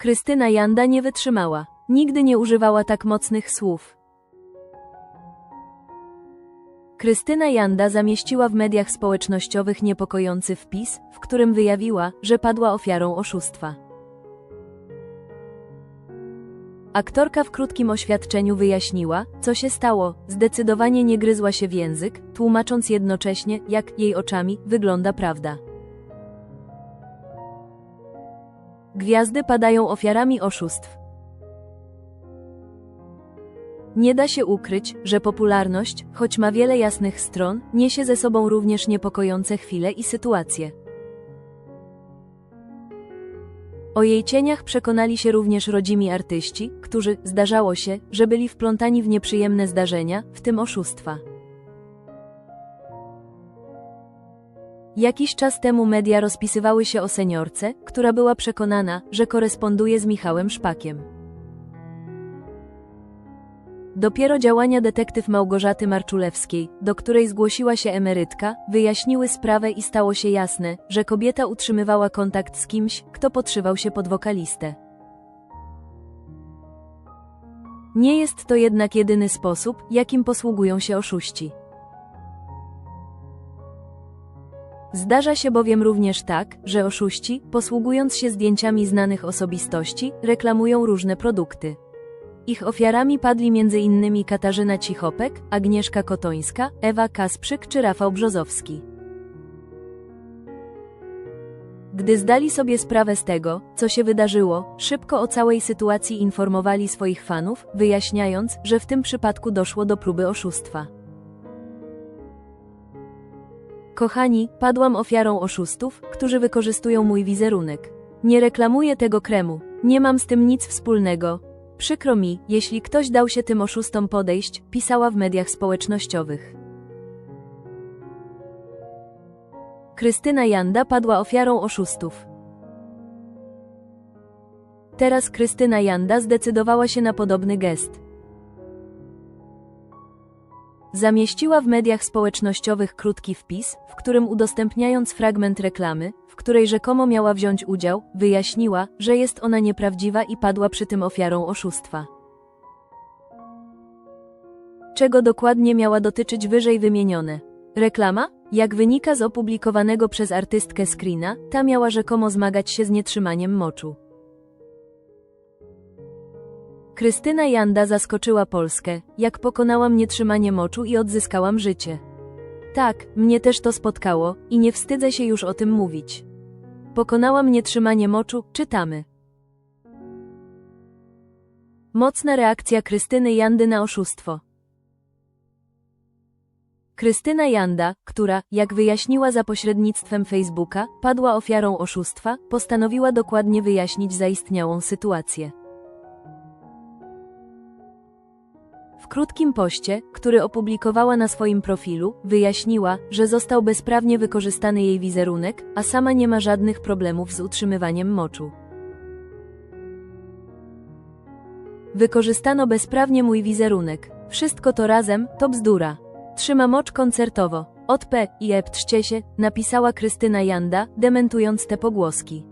Krystyna Janda nie wytrzymała. Nigdy nie używała tak mocnych słów. Krystyna Janda zamieściła w mediach społecznościowych niepokojący wpis, w którym wyjawiła, że padła ofiarą oszustwa. Aktorka w krótkim oświadczeniu wyjaśniła, co się stało, zdecydowanie nie gryzła się w język, tłumacząc jednocześnie, jak jej oczami wygląda prawda. Gwiazdy padają ofiarami oszustw. Nie da się ukryć, że popularność, choć ma wiele jasnych stron, niesie ze sobą również niepokojące chwile i sytuacje. O jej cieniach przekonali się również rodzimi artyści, którzy, zdarzało się, że byli wplątani w nieprzyjemne zdarzenia, w tym oszustwa. Jakiś czas temu media rozpisywały się o seniorce, która była przekonana, że koresponduje z Michałem Szpakiem. Dopiero działania detektyw Małgorzaty Marczulewskiej, do której zgłosiła się emerytka, wyjaśniły sprawę i stało się jasne, że kobieta utrzymywała kontakt z kimś, kto podszywał się pod wokalistę. Nie jest to jednak jedyny sposób, jakim posługują się oszuści. Zdarza się bowiem również tak, że oszuści, posługując się zdjęciami znanych osobistości, reklamują różne produkty. Ich ofiarami padli m.in. Katarzyna Cichopek, Agnieszka Kotońska, Ewa Kasprzyk czy Rafał Brzozowski. Gdy zdali sobie sprawę z tego, co się wydarzyło, szybko o całej sytuacji informowali swoich fanów, wyjaśniając, że w tym przypadku doszło do próby oszustwa. Kochani, padłam ofiarą oszustów, którzy wykorzystują mój wizerunek. Nie reklamuję tego kremu, nie mam z tym nic wspólnego. Przykro mi, jeśli ktoś dał się tym oszustom podejść, pisała w mediach społecznościowych. Krystyna Janda padła ofiarą oszustów. Teraz Krystyna Janda zdecydowała się na podobny gest. Zamieściła w mediach społecznościowych krótki wpis, w którym udostępniając fragment reklamy, w której rzekomo miała wziąć udział, wyjaśniła, że jest ona nieprawdziwa i padła przy tym ofiarą oszustwa. Czego dokładnie miała dotyczyć wyżej wymienione? Reklama? Jak wynika z opublikowanego przez artystkę screena, ta miała rzekomo zmagać się z nietrzymaniem moczu. Krystyna Janda zaskoczyła Polskę, jak pokonałam nietrzymanie moczu i odzyskałam życie. Tak, mnie też to spotkało i nie wstydzę się już o tym mówić. Pokonałam nietrzymanie moczu, czytamy. Mocna reakcja Krystyny Jandy na oszustwo. Krystyna Janda, która, jak wyjaśniła za pośrednictwem Facebooka, padła ofiarą oszustwa, postanowiła dokładnie wyjaśnić zaistniałą sytuację. Krótkim poście, który opublikowała na swoim profilu, wyjaśniła, że został bezprawnie wykorzystany jej wizerunek, a sama nie ma żadnych problemów z utrzymywaniem moczu. Wykorzystano bezprawnie mój wizerunek. Wszystko to razem to bzdura. Trzyma mocz koncertowo. Od P i E ptrzcie się, napisała Krystyna Janda, dementując te pogłoski.